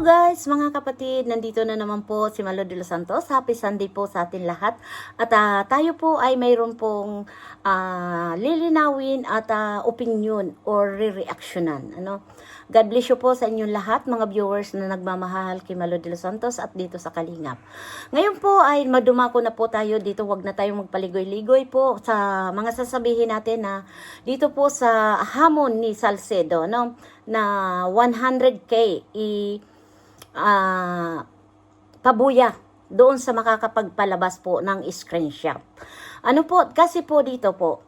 Guys, mga kapatid. Nandito na naman po si Malo de los Santos. Happy Sunday po sa atin lahat. At ah, tayo po ay mayroon pong ah, lilinawin at ah, opinion or re-reactionan. Ano? God bless you po sa inyong lahat, mga viewers na nagmamahal kay Malo de los Santos at dito sa Kalingap. Ngayon po ay madumako na po tayo dito. Huwag na tayong magpaligoy-ligoy po sa mga sasabihin natin na dito po sa hamon ni Salcedo, no? na 100k i ah, pabuya doon sa makakapagpalabas po ng screenshot. Ano po, kasi po dito po,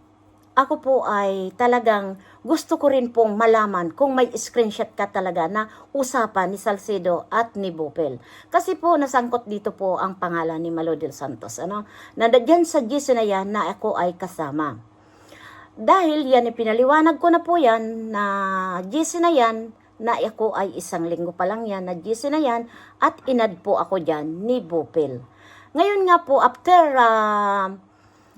ako po ay talagang gusto ko rin pong malaman kung may screenshot ka talaga na usapan ni Salcedo at ni Bopel. Kasi po nasangkot dito po ang pangalan ni Malo Santos. Ano? Na dyan sa GC na yan na ako ay kasama. Dahil yan, pinaliwanag ko na po yan na GC na yan na ako ay isang linggo pa lang yan na GC na yan at inad po ako dyan ni Bopel. Ngayon nga po, after uh,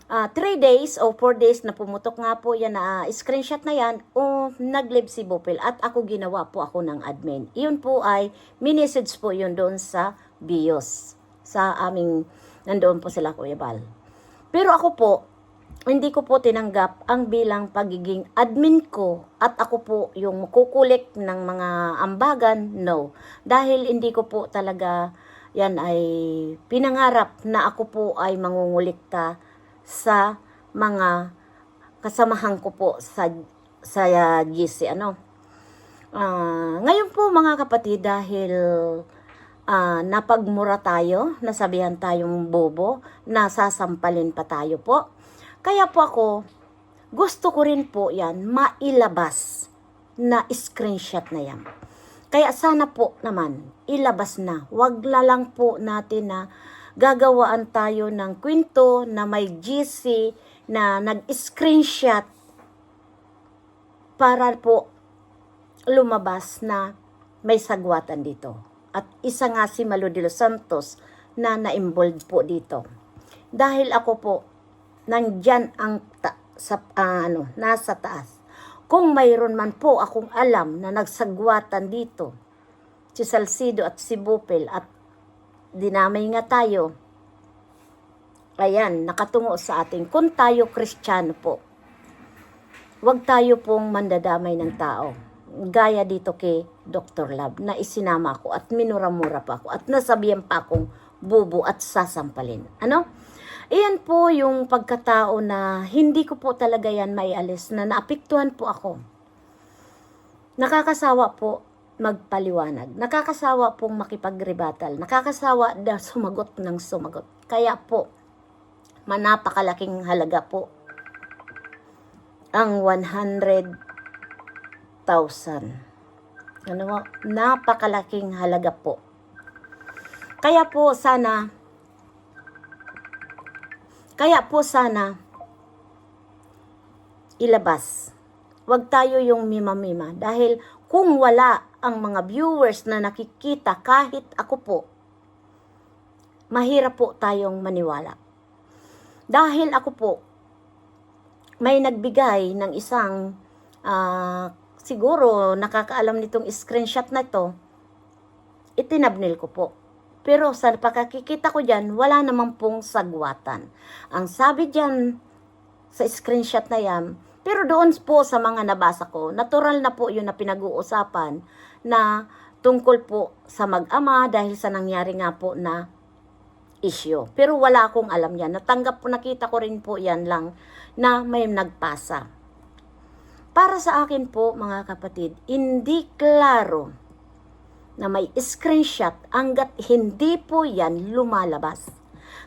uh, 3 days o 4 days na pumutok nga po yan na uh, screenshot na yan, o nag-live si Bopel at ako ginawa po ako ng admin. Iyon po ay minisage po yun doon sa BIOS sa aming nandoon po sila Kuya Bal. Pero ako po, hindi ko po tinanggap ang bilang pagiging admin ko at ako po yung kukulik ng mga ambagan, no. Dahil hindi ko po talaga yan ay pinangarap na ako po ay mangungulikta sa mga kasamahan ko po sa sa GC ano. Ah, ngayon po mga kapatid dahil ah, napagmura tayo, nasabihan tayong bobo, nasasampalin pa tayo po. Kaya po ako, gusto ko rin po yan mailabas na screenshot na yan. Kaya sana po naman, ilabas na. La lang po natin na gagawaan tayo ng kwento na may GC na nag-screenshot para po lumabas na may sagwatan dito. At isa nga si Malo de los Santos na na-involved po dito. Dahil ako po, nandyan ang ta- sa, ah, ano, nasa taas. Kung mayroon man po akong alam na nagsagwatan dito, si Salcido at si Bupel at dinamay nga tayo, ayan, nakatungo sa atin. Kung tayo kristyano po, huwag tayo pong mandadamay ng tao. Gaya dito kay Dr. Love na isinama ko at minura-mura pa ako at nasabihan pa akong bubo at sasampalin. Ano? Iyan po yung pagkatao na hindi ko po talaga yan maialis na naapektuhan po ako. Nakakasawa po magpaliwanag. Nakakasawa pong makipagrebatal. Nakakasawa na sumagot ng sumagot. Kaya po, manapakalaking halaga po ang 100,000. Ano mo? Napakalaking halaga po. Kaya po sana kaya po sana ilabas. Huwag tayo yung mima-mima dahil kung wala ang mga viewers na nakikita kahit ako po, mahirap po tayong maniwala. Dahil ako po, may nagbigay ng isang ah, siguro nakakaalam nitong screenshot na ito, itinabnil ko po. Pero sa pagkakikita ko dyan, wala namang pong sagwatan. Ang sabi dyan sa screenshot na yan, pero doon po sa mga nabasa ko, natural na po yun na pinag-uusapan na tungkol po sa mag-ama dahil sa nangyari nga po na issue. Pero wala akong alam yan. Natanggap po, nakita ko rin po yan lang na may nagpasa. Para sa akin po, mga kapatid, hindi klaro na may screenshot hanggat hindi po yan lumalabas.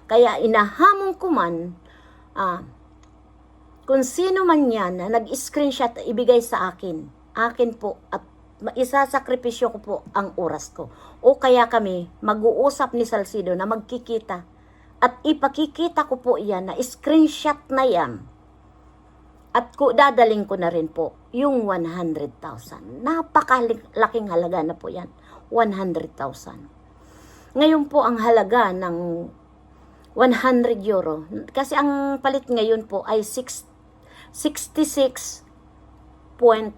Kaya inahamon ko man ah, kung sino man yan na nag-screenshot ibigay sa akin, akin po at isasakripisyo ko po ang oras ko. O kaya kami mag-uusap ni Salcido na magkikita at ipakikita ko po yan na screenshot na yan. At ko, dadaling ko na rin po yung 100,000. Napakalaking halaga na po yan. 100,000. Ngayon po ang halaga ng 100 euro. Kasi ang palit ngayon po ay 6, 66.55.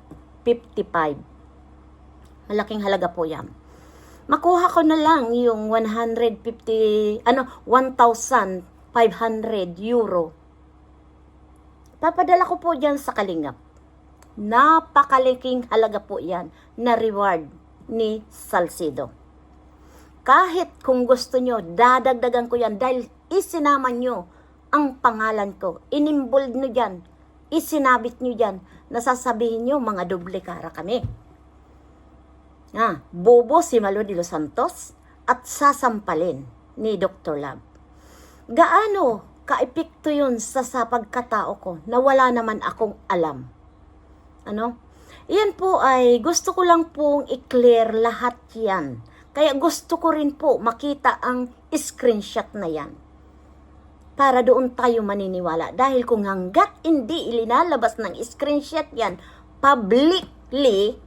Malaking halaga po yan. makuha ko na lang yung 150, ano, 1,500 euro. Papadala ko po dyan sa Kalingap. Napakaliking halaga po yan na reward ni Salcido. Kahit kung gusto nyo, dadagdagan ko yan dahil isinama nyo ang pangalan ko. Inimbold nyo dyan. Isinabit nyo dyan. Nasasabihin nyo, mga doble kara kami. Ah, bobo si Malo de los Santos at sasampalin ni Dr. Lab. Gaano kaepekto yun sa, sa pagkatao ko na wala naman akong alam? Ano? Yan po ay gusto ko lang pong i-clear lahat yan. Kaya gusto ko rin po makita ang screenshot na yan. Para doon tayo maniniwala. Dahil kung hanggat hindi ilinalabas ng screenshot yan publicly,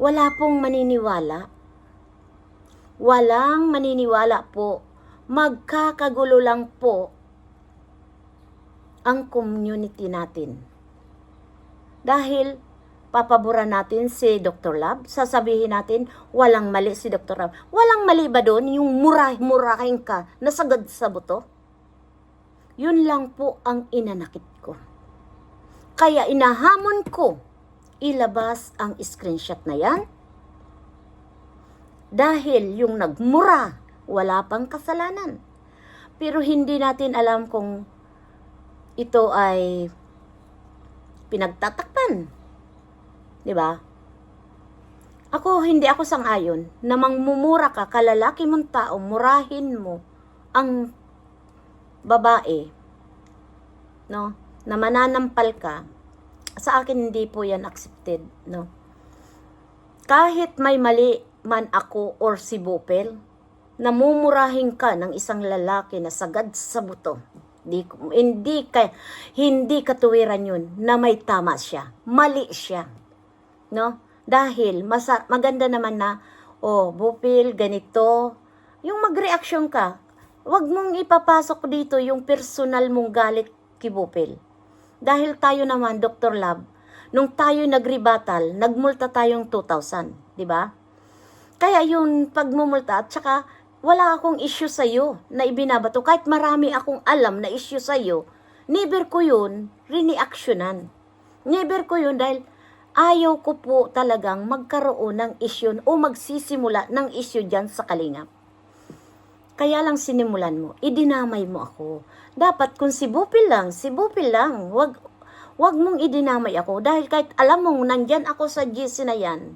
wala pong maniniwala. Walang maniniwala po. Magkakagulo lang po ang community natin. Dahil papaboran natin si Dr. Lab, sasabihin natin walang mali si Dr. Lab. Walang mali ba doon yung murah-murahin ka na sagad sa buto? Yun lang po ang inanakit ko. Kaya inahamon ko ilabas ang screenshot na yan. Dahil yung nagmura, wala pang kasalanan. Pero hindi natin alam kung ito ay pinagtatakpan. 'Di ba? Ako, hindi ako sang-ayon na mangmumura ka, kalalaki mong tao, murahin mo ang babae, no? Na mananampal ka, sa akin hindi po yan accepted, no? Kahit may mali man ako or si Bopel, namumurahin ka ng isang lalaki na sagad sa buto. Di, hindi ka hindi katuwiran yun na may tama siya. Mali siya. No? Dahil masa, maganda naman na oh, Bupil, ganito. Yung magreaksyon ka, wag mong ipapasok dito yung personal mong galit kay Bupil. Dahil tayo naman, Dr. Lab, nung tayo nagribatal, nagmulta tayong 2,000, di ba? Kaya yung pagmumulta at saka wala akong issue sa iyo na ibinabato. Kahit marami akong alam na issue sa iyo, never ko yun riniaksyonan. Never ko yun dahil ayaw ko po talagang magkaroon ng issue o magsisimula ng issue dyan sa kalingap. Kaya lang sinimulan mo, idinamay mo ako. Dapat kung si Bupil lang, si Bupil lang, wag, wag mong idinamay ako dahil kahit alam mong nandyan ako sa GC na yan,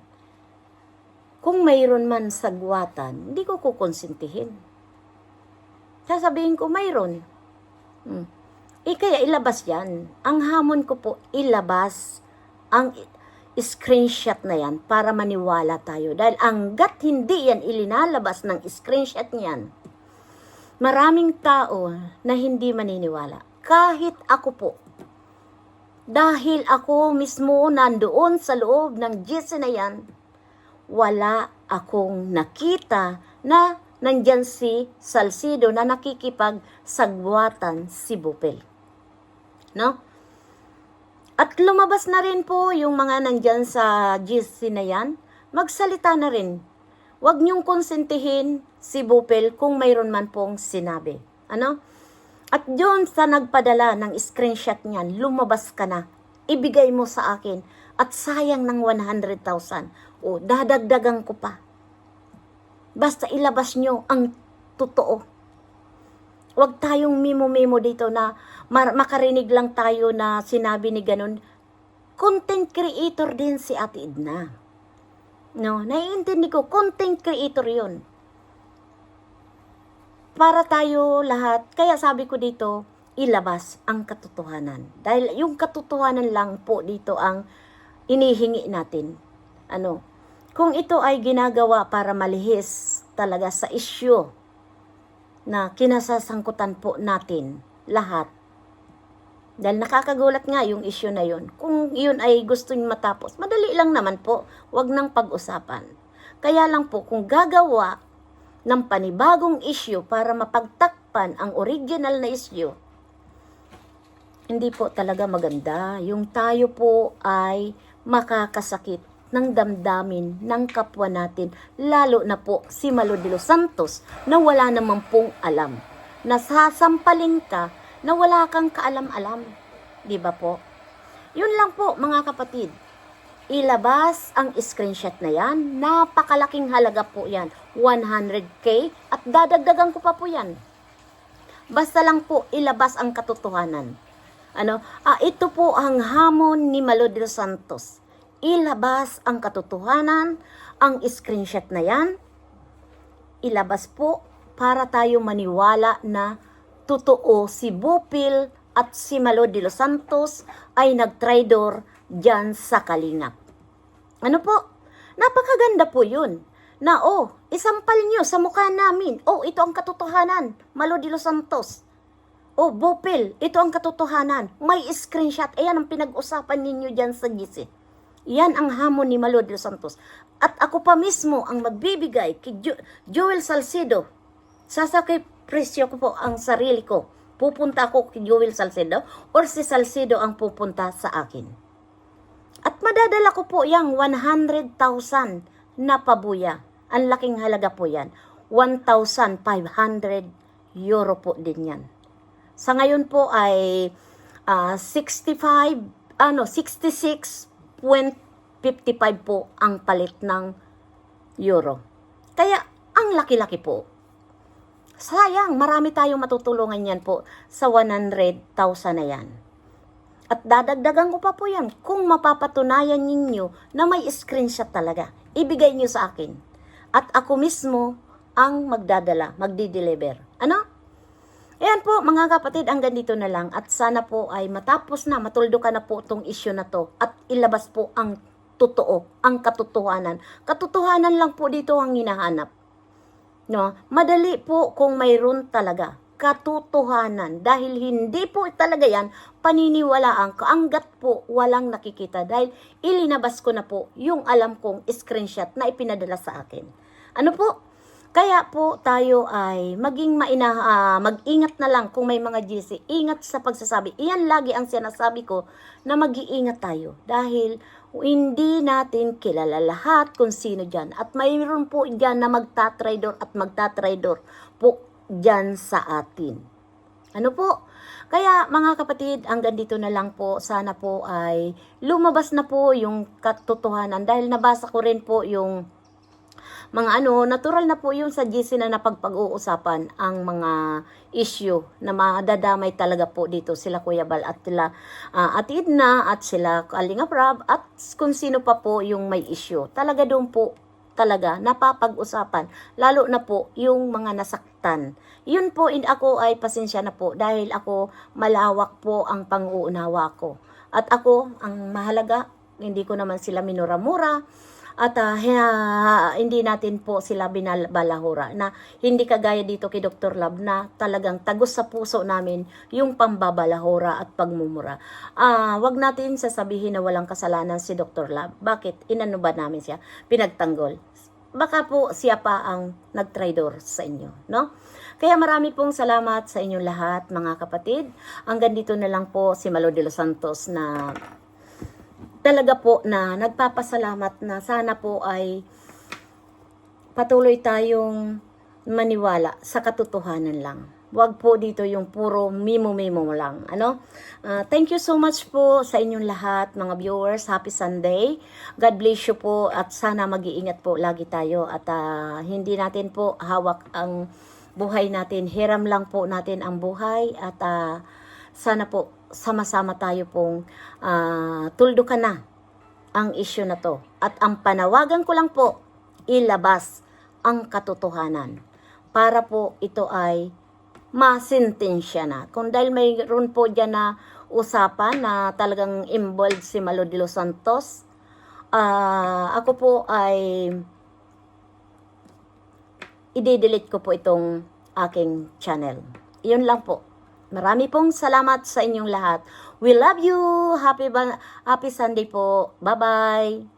kung mayroon man sagwatan, hindi ko kukonsintihin. Sasabihin ko mayroon. Hmm. Eh kaya ilabas yan. Ang hamon ko po, ilabas ang screenshot na yan para maniwala tayo. Dahil hanggat hindi yan ilinalabas ng screenshot niyan, maraming tao na hindi maniniwala. Kahit ako po. Dahil ako mismo nandoon sa loob ng GC na yan, wala akong nakita na nandyan si Salcido na nakikipag sagwatan si Bupel. No? At lumabas na rin po yung mga nandyan sa GC na yan, magsalita na rin. Huwag niyong konsentihin si Bupel kung mayroon man pong sinabi. Ano? At yun sa nagpadala ng screenshot niyan, lumabas ka na. Ibigay mo sa akin. At sayang ng 100,000. O, dadagdagan ko pa. Basta ilabas nyo ang totoo. Huwag tayong mimo-mimo dito na makarinig lang tayo na sinabi ni ganun. Content creator din si Ate Edna. No, naiintindi ko, content creator yun. Para tayo lahat, kaya sabi ko dito, ilabas ang katotohanan. Dahil yung katotohanan lang po dito ang inihingi natin. Ano, kung ito ay ginagawa para malihis talaga sa isyu na kinasasangkutan po natin lahat. Dahil nakakagulat nga yung issue na yun. Kung yun ay gusto nyo matapos, madali lang naman po. Huwag nang pag-usapan. Kaya lang po, kung gagawa ng panibagong issue para mapagtakpan ang original na issue, hindi po talaga maganda. Yung tayo po ay makakasakit ng damdamin ng kapwa natin, lalo na po si Malo de los Santos na wala naman pong alam. Nasasampalin ka na wala kang kaalam-alam. Di ba po? Yun lang po mga kapatid. Ilabas ang screenshot na yan. Napakalaking halaga po yan. 100k at dadagdagan ko pa po yan. Basta lang po ilabas ang katotohanan. Ano? Ah, ito po ang hamon ni Malo de los Santos. Ilabas ang katotohanan, ang screenshot na yan. Ilabas po para tayo maniwala na totoo si Bupil at si Malo de los Santos ay nagtraidor dyan sa Kalingap. Ano po? Napakaganda po yun. Na oh, isampal nyo sa mukha namin. Oh, ito ang katotohanan. Malo de los Santos. Oh, Bopel, ito ang katotohanan. May screenshot. Ayan ang pinag-usapan ninyo dyan sa GC. Yan ang hamon ni Malo de los Santos. At ako pa mismo ang magbibigay kay Jo- Joel Salcedo. Sasakay presyo ko po ang sarili ko. Pupunta ako kay Joel Salcedo or si Salcedo ang pupunta sa akin. At madadala ko po yung 100,000 na pabuya. Ang laking halaga po yan. 1,500 euro po din yan. Sa ngayon po ay ah, 65, ano, 66.55 po ang palit ng euro. Kaya, ang laki-laki po. Sayang, marami tayong matutulungan yan po sa 100,000 na yan. At dadagdagan ko pa po yan kung mapapatunayan ninyo na may screenshot talaga. Ibigay nyo sa akin. At ako mismo ang magdadala, magdi-deliver. Ano? Ayan po mga kapatid, hanggang dito na lang. At sana po ay matapos na, matuldo ka na po itong issue na to. At ilabas po ang totoo, ang katotohanan. Katotohanan lang po dito ang hinahanap. No, madali po kung mayroon talaga katotohanan dahil hindi po talaga yan paniniwalaan ka hanggat po walang nakikita dahil ilinabas ko na po yung alam kong screenshot na ipinadala sa akin. Ano po? Kaya po tayo ay maging maina, ah, mag-ingat na lang kung may mga GC. Ingat sa pagsasabi. Iyan lagi ang sinasabi ko na mag-iingat tayo dahil hindi natin kilala lahat kung sino dyan. At mayroon po dyan na magtatraidor at magtatraidor po dyan sa atin. Ano po? Kaya mga kapatid, hanggang dito na lang po. Sana po ay lumabas na po yung katotohanan dahil nabasa ko rin po yung mga ano, natural na po yung sa GC na napagpag-uusapan ang mga issue na madadamay talaga po dito sila Kuya Bal at sila uh, at Edna at sila Kalinga Prab at kung sino pa po yung may issue. Talaga doon po talaga napapag-usapan lalo na po yung mga nasaktan. Yun po in ako ay pasensya na po dahil ako malawak po ang pang-uunawa ko. At ako ang mahalaga hindi ko naman sila minura-mura at ah, ha- hindi natin po sila binabalahura na hindi kagaya dito kay Dr. Lab na talagang tagos sa puso namin yung pambabalahura at pagmumura. Ah, wag natin sasabihin na walang kasalanan si Dr. Lab. Bakit? Inano ba namin siya? Pinagtanggol. Baka po siya pa ang nagtraidor sa inyo, no? Kaya marami pong salamat sa inyong lahat, mga kapatid. Hanggang dito na lang po si Malo de los Santos na talaga po na nagpapasalamat na sana po ay patuloy tayong maniwala sa katotohanan lang. Huwag po dito yung puro mimo-mimo lang. Ano? Ah, thank you so much po sa inyong lahat, mga viewers. Happy Sunday. God bless you po at sana mag-iingat po lagi tayo at ah, hindi natin po hawak ang buhay natin. Hiram lang po natin ang buhay at ah, sana po sama-sama tayo pong ah, tuldo ka na ang issue na to. At ang panawagan ko lang po, ilabas ang katotohanan para po ito ay masintensya na. Kung dahil mayroon po dyan na usapan na talagang involved si Malo los Santos, ah, ako po ay i-delete ko po itong aking channel. Iyon lang po. Marami pong salamat sa inyong lahat. We love you. Happy happy Sunday po. Bye-bye.